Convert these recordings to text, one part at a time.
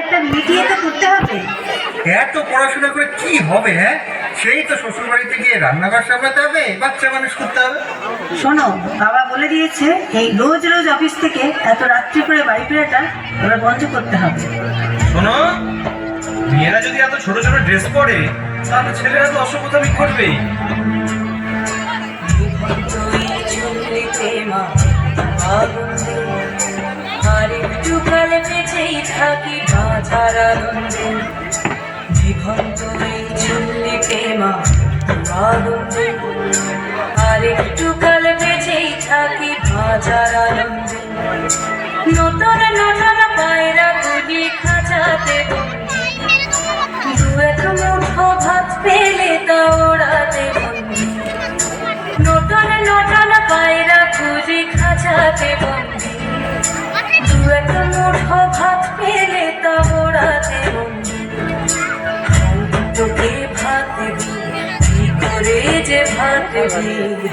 একটা মিটিয়ে তো করতে হবে। এত পড়াশোনা করে কি হবে হ্যাঁ? সেই তো শ্বশুর বাড়িতে গিয়ে রান্নাঘর সামলাতে হবে বাচ্চা মানুষ করতে হবে। শোনো বাবা বলে দিয়েছে এই রোজ রোজ অফিস থেকে এত রাত্রি করে বাড়ি ফেরাটা এবার বন্ধ করতে হবে। শোনো মেয়েরা যদি এত ছোট ছোট ড্রেস পরে তাহলে ছেলেরা তো অসভ্যতামি করবেই আরেকটু কালে পেছেই থাকি। বাঁচার জীবন তুমি এই প্রেমা মা আর একটু কাল বেঁচেই থাকি বাঁচার রঞ্জন নতুন নতুন পায়রা গুলি খাঁচাতে বন্দি করে যে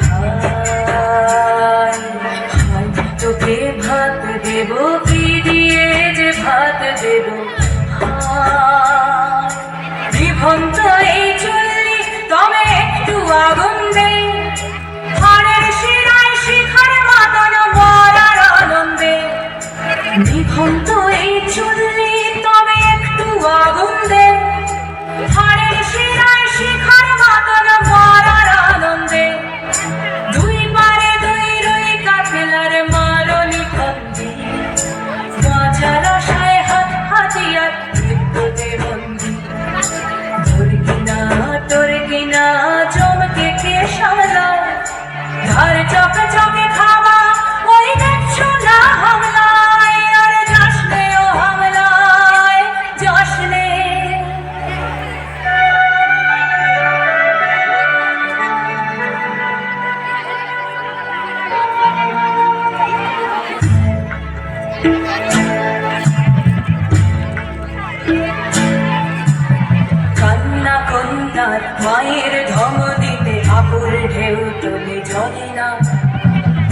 দিতে ঢেউ তোলে জলে না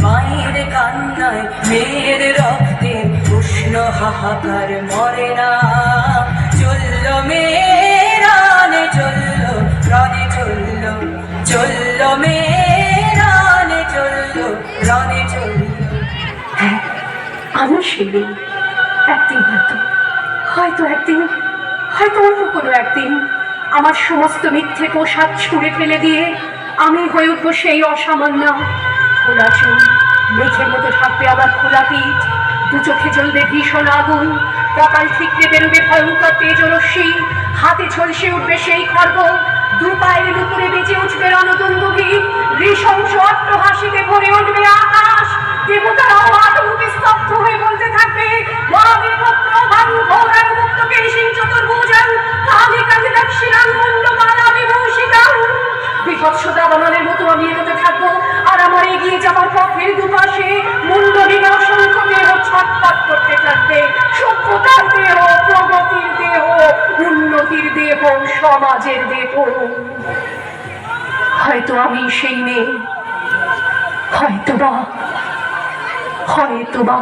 মায়ের কান্নায় মেয়ের রক্তে উষ্ণ হাহাকার মরে না। চলল মেয়েরানে চলল রানে, চলল চলল মেয়েরানে চলল রানে, চলল। আমি শিলি একদিন হয়তো হয়তো একদিন, হয়তো অন্য কোনো একদিন আমার সমস্ত মিথ্যে পোশাক ছুঁড়ে ফেলে দিয়ে আমি হয়ে উঠবো সেই অসামান্য খোলা চুল মেঘের মতো থাকবে আমার খোলা পিঠ। দু চোখে জ্বলবে ভীষণ আগুন। কপাল ঠিকরে বেরোবে ভয়ঙ্কর তেজরশ্মি। হাতে ঝলসে উঠবে সেই খর্ব দু পায়ের উপরে বেঁচে উঠবে রণদুন্দুভি নৃশংস হাসিতে ভরে উঠবে আকাশ। দেবতারাও বিভৎস দাবানলের মতো আমি এগোতে থাকব। আর আমার এগিয়ে যাবার পথের দুপাশে মুন্ডহীন অসংখ্য দেহ ছটফট করতে থাকবে। সভ্যতার দেহ, প্রগতির দেহ, উন্নতির দেহ, সমাজের দেহ। হয়তো আমি সেই মেয়ে হয়তো বা হয়তো বা